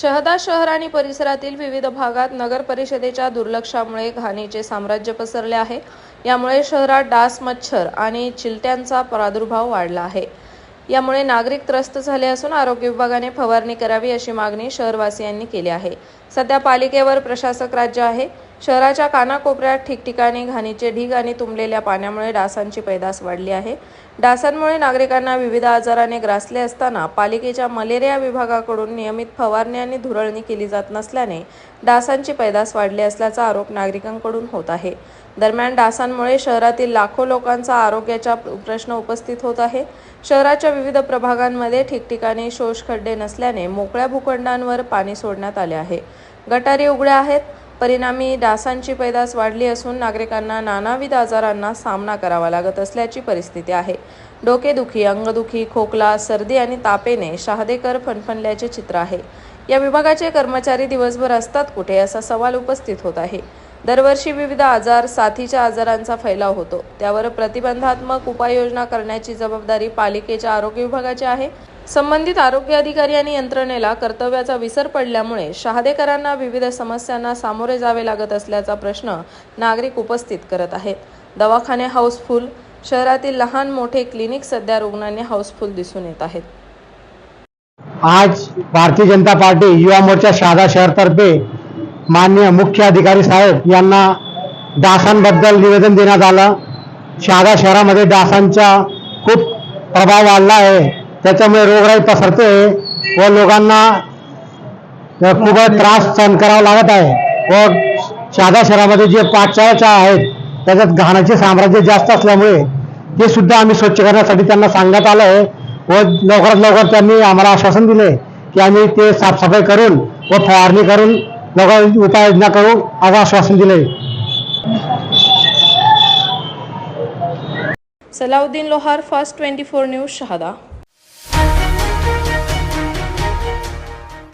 शहदा शहर आणि परिसरातील विविध भागात नगर परिषदेच्या दुर्लक्षामुळे घाणीचे साम्राज्य पसरले आहे. यामुळे शहरात डास मच्छर आणि चिलट्यांचा प्रादुर्भाव वाढला आहे. यामुळे नागरिक त्रस्त झाले असून आरोग्य विभागाने फवारणी करावी अशी मागणी शहरवासियांनी केली आहे. सध्या पालिकेवर प्रशासक राज्य आहे. शहराच्या कानाकोपऱ्यात ठिकठिकाणी घाणीचे ढीग आणि तुंबलेल्या पाण्यामुळे डासांची पैदास वाढली आहे. डासांमुळे नागरिकांना विविध आजाराने ग्रासले असताना पालिकेच्या मलेरिया विभागाकडून नियमित फवारणी आणि धुरळणी केली जात नसल्याने डासांची पैदास वाढली असल्याचा आरोप नागरिकांकडून होत आहे. दरम्यान डासांमुळे शहरातील लाखो लोकांचा आरोग्याचा प्रश्न उपस्थित होत आहे. शहराच्या विविध प्रभागांमध्ये ठिकठिकाणी शोषखड्डे नसल्याने मोकळ्या भूखंडांवर पाणी सोडण्यात आले आहे. गटारी उघड्या आहेत. परिणामी डासांची पैदास वाढली असून नागरिकांना नानाविध आजारांना सामना करावा लागत असल्याची परिस्थिती आहे. डोकेदुखी अंगदुखी खोकला सर्दी आणि तापेने शहादेकर फणफणल्याचे चित्र आहे. या विभागाचे कर्मचारी दिवसभर असतात कुठे असा सवाल उपस्थित होत आहे. दरवर्षी विविध आजार साथीच्या आजारांचा फैलाव होतो. त्यावर प्रतिबंधात्मक उपाययोजना करण्याची जबाबदारी पालिकेच्या आरोग्य विभागाची आहे. संबंधित आरोग्य अधिकारी आणि यंत्रणेला कर्तव्याचा विसर पडल्यामुळे शहादेकरांना विविध समस्यांना सामोरे जावे लागत असल्याचा प्रश्न नागरिक उपस्थित करत आहेत. दवाखाने हाऊसफुल शहरातील लहान मोठे क्लिनिक सध्या रुग्णांनी हाऊसफुल दिसून येत आहेत. आज भारतीय जनता पार्टी युवा मोर्चा शहादा शहरतर्फे माननीय मुख्य अधिकारी साहेब यांना डासांबद्दल निवेदन देण्यात आलं. शहादा शहरामध्ये डासांचा खूप प्रभाव वाढला आहे. त्याच्यामुळे रोगराई पसरते व लोकांना खूप त्रास सहन करावा लागत आहे. व शहादा शहरामध्ये जे पाठशाळा आहेत त्याच्यात घाणाचे साम्राज्य जास्त असल्यामुळे ते सुद्धा आम्ही स्वच्छ करण्यासाठी त्यांना सांगण्यात आलं आहे. व लवकरात लवकर त्यांनी आम्हाला आश्वासन दिले की आम्ही ते साफसफाई करून व फवारणी करून लवकर उपाययोजना करू असं आश्वासन दिले. Salauddin Lohar fast twenty four news Shahada.